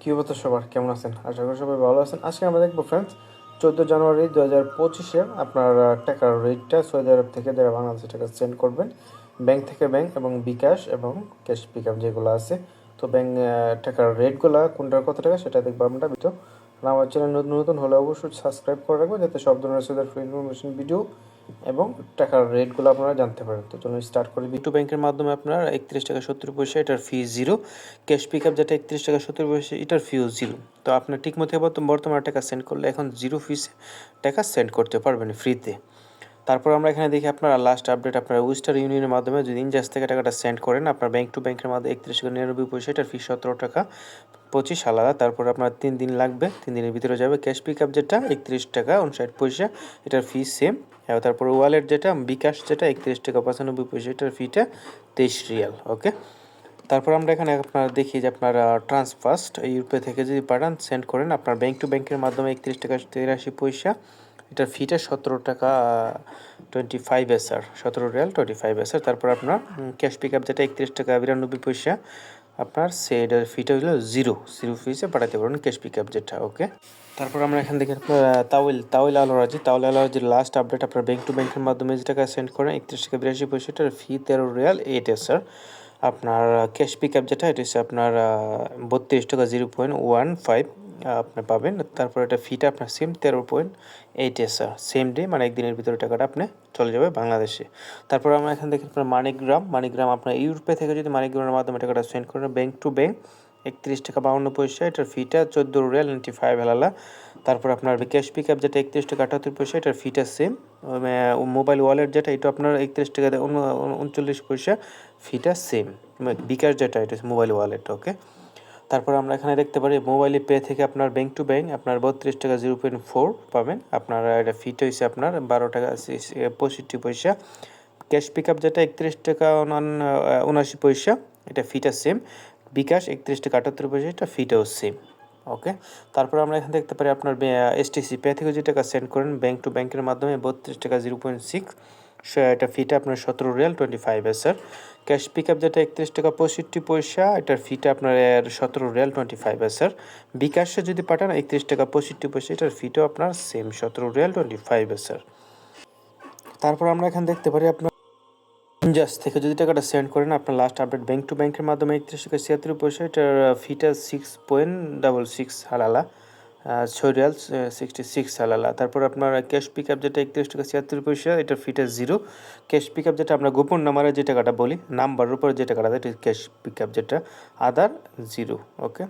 কি অবস্থা সবার? কেমন আছেন? আশা করি সবাই ভালো আছেন। আজকে আমরা দেখব ফ্রেন্ডস চোদ্দ জানুয়ারি দু হাজার পঁচিশে আপনার টাকার রেটটা সৌদি আরব থেকে যারা বাংলাদেশে টাকা সেন্ড করবেন ব্যাংক থেকে ব্যাংক এবং বিকাশ এবং ক্যাশ পিক আপ যেগুলো আছে, তো ব্যাংক টাকার রেটগুলো কোনটার কত টাকা সেটা দেখব আমরা। ভিডিও আমার চ্যানেল নতুন নতুন হলে অবশ্যই সাবস্ক্রাইব করে রাখবেন, যাতে সব ধরনের সুদের ফ্রি ইনফরমেশন ভিডিও এবং টাকার রেটগুলো আপনারা জানতে পারেন। তো চলুন স্টার্ট করি। বিটু ব্যাংকের মাধ্যমে আপনার একত্রিশ টাকা সত্তর পয়সা, এটার fee zero cash pick up যেটা একত্রিশ টাকা সত্তর পয়সা, এটার ফিও জিরো তো আপনার ঠিক মতো বর্তমানে টাকা সেন্ড করলে এখন জিরো ফিস টাকা সেন্ড করতে পারবেন ফ্রিতে তারপর আমরা এখানে দেখি আপনার লাস্ট আপডেট আপনার উইস্টার ইউনিয়নের মাধ্যমে যদি ইনজাস থেকে টাকাটা সেন্ড করেন, আপনার ব্যাংক টু ব্যাংকের মাধ্যমে একত্রিশ টাকা নিরানব্বই পয়সা, এটার ফি সতেরো টাকা পঁচিশ আলাদা। তারপর আপনার তিন দিন লাগবে, তিন দিনের ভিতরে যাবে। ক্যাশ পিক আপ যেটা একত্রিশ টাকা, উনষাট পয়সা, এটার ফি সেম তারপর ওয়ালেট যেটা, বিকাশ যেটা, একত্রিশ টাকা, পঁচানব্বই পয়সা, এটার ফিটা তেইশ রিয়াল ওকে তারপর আমরা এখানে আপনার দেখি যে আপনার ট্রান্সফার্স্ট ইউপে থেকে যদি পাঠান সেন্ড করেন, আপনার ব্যাংক টু ব্যাংকের মাধ্যমে একত্রিশ টাকা, তিরাশি পয়সা, এটার ফিটা সতেরো টাকা টোয়েন্টি ফাইভ এসআর সতেরো রিয়াল টোয়েন্টি ফাইভ এসআর তারপর আপনার ক্যাশ পিক আপ যেটা, একত্রিশ টাকা, বিরানব্বই পয়সা আপনার সেটার ফিটা হইল জিরো জিরো ফিসে পাঠাতে পারবেন ক্যাশ পিক আপ যেটা ওকে তারপর আমরা এখান থেকে আপনার Tahweel Tahweel Al Rajhi Tahweel আলোরাজির last update আপনার ব্যাংক টু ব্যাংকের মাধ্যমে যে টাকা সেন্ড করেন, একত্রিশ থেকে বিরাশি পয়সাটার ফি তেরো রিয়াল এইট এসআর আপনার ক্যাশ পিক যেটা, এটা হচ্ছে আপনার বত্রিশ টাকা জিরো পয়েন্ট ওয়ান ফাইভ আপনি পাবেন। তারপর এটা ফিটা আপনার সেম তেরো point eight SR same day মানে একদিনের ভিতরে টাকাটা আপনি চলে যাবে বাংলাদেশে। তারপর আমরা এখান থেকে আপনার মানিকগ্রাম মানিকগ্রাম আপনার ইউরোপে থেকে যদি মানিকগ্রামের মাধ্যমে টাকাটা সেন্ড করেন ব্যাংক টু ব্যাংক একত্রিশ টাকা বাউন্ন পয়সা, এটার ফিটা চোদ্দ রিয়াল নাইনটি ফাইভ হেলালা। তারপর আপনার ক্যাশ পিক আপ যেটা একত্রিশ টাকা আটাত্তর পয়সা, এটার ফিটা সেম মোবাইল ওয়ালেট যেটা, এটা আপনার একত্রিশ টাকা উন- উন- উনচল্লিশ পয়সা ফিটা সেম বিকাশ যেটা, এটা মোবাইল ওয়ালেট ওকে তারপর আমরা এখানে দেখতে পারি মোবাইলে পে থেকে আপনার ব্যাংক টু ব্যাংক আপনার বত্রিশ টাকা জিরো পয়েন্ট ফোর পাবেন। আপনার এটা ফিট হয়েছে আপনার বারো টাকা পঁয়ষট্টি পয়সা। ক্যাশ পিক আপ যেটা একত্রিশ টাকা উনআশি পয়সা, এটা ফিটা সেম বিকাশ একত্রিশ টাকা আটাত্তর পয়সা, এটা ফিটাও সেম ওকে তারপর আমরা এখানে দেখতে পারি আপনার এসটিসি পে থেকে যে টাকা সেন্ড করেন ব্যাংক টু ব্যাংকের মাধ্যমে বত্রিশ টাকা জিরো পয়েন্ট সিক্স এটা ফিটা আপনার সতেরো Real twenty five sir cash pick up যেটা একত্রিশ টাকা পঁয়ষট্টি পয়সা, এটার ফিটা আপনার সতেরো রিয়াল টোয়েন্টি ফাইভ স্যার বিকাশে যদি পাঠান একত্রিশ টাকা পঁয়ষট্টি পয়সা, এটার ফিটাও আপনার সেম সতেরো রিয়াল টোয়েন্টি ফাইভ স্যার তারপর আমরা এখানে দেখতে পারি আপনার জাস্ট থেকে যদি টাকাটা সেন্ড করেন, আপনার লাস্ট আপডেট ব্যাংক টু ব্যাংকের মাধ্যমে একত্রিশ টাকা ছিয়াত্তর পয়সা, এটার ফিটা সিক্স পয়েন্ট ডাবল সিক্স হালালা। ছয় সিক্সটি সিক্স সালালা তারপর আপনার ক্যাশ পিক আপ যেটা একত্রিশ টাকা ছিয়াত্তর পয়সা, এটা ফিটা জিরো ক্যাশ পিক আপ যেটা আমরা গোপন নাম্বারে যে টাকাটা বলি নাম্বারের উপরে যে টাকাটা দেয় ক্যাশ পিক আপ যেটা আদার জিরো ওকে